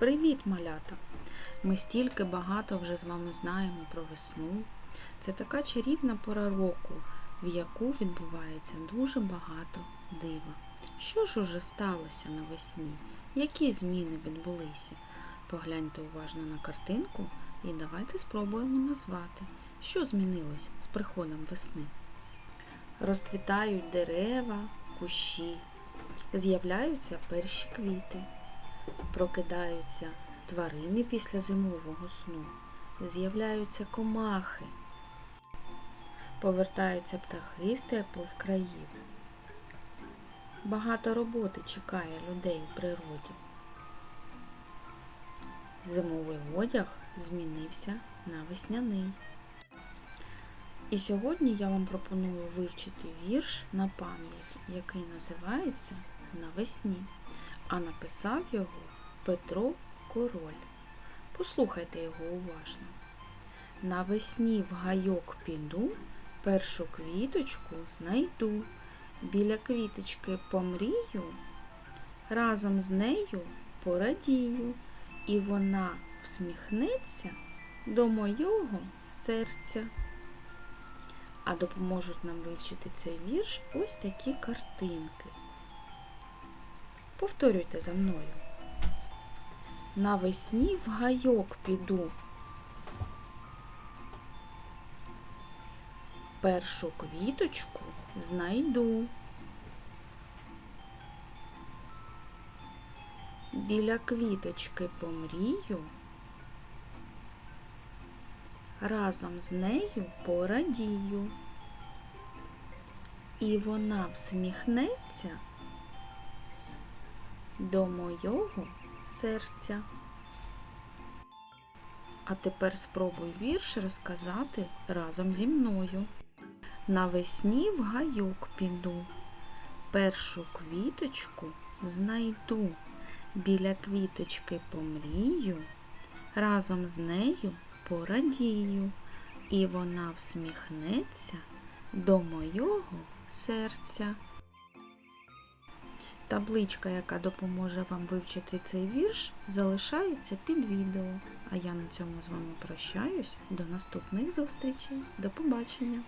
Привіт, малята! Ми стільки багато вже з вами знаємо про весну. Це така чарівна пора року, в яку відбувається дуже багато дива. Що ж уже сталося навесні? Які зміни відбулися? Погляньте уважно на картинку і давайте спробуємо назвати, що змінилось з приходом весни. Розквітають дерева, кущі, з'являються перші квіти, прокидаються тварини після зимового сну, з'являються комахи, повертаються птахи з теплих країв. Багато роботи чекає людей в природі. Зимовий одяг змінився на весняний. І сьогодні я вам пропоную вивчити вірш на пам'ять, який називається Навесні, а написав його Петро Король. Послухайте його уважно. Навесні в гайок піду, першу квіточку знайду. Біля квіточки помрію, разом з нею порадію, і вона всміхнеться до мого серця. А допоможуть нам вивчити цей вірш ось такі картинки. Повторюйте за мною. Навесні в гайок піду. Першу квіточку знайду. Біля квіточки помрію. Разом з нею порадію. І вона всміхнеться до мого серця. А тепер спробуй вірш розказати разом зі мною. Навесні в гайок піду, першу квіточку знайду, біля квіточки помрію, разом з нею порадію, і вона всміхнеться до мого серця. Табличка, яка допоможе вам вивчити цей вірш, залишається під відео. А я на цьому з вами прощаюсь. До наступних зустрічей. До побачення!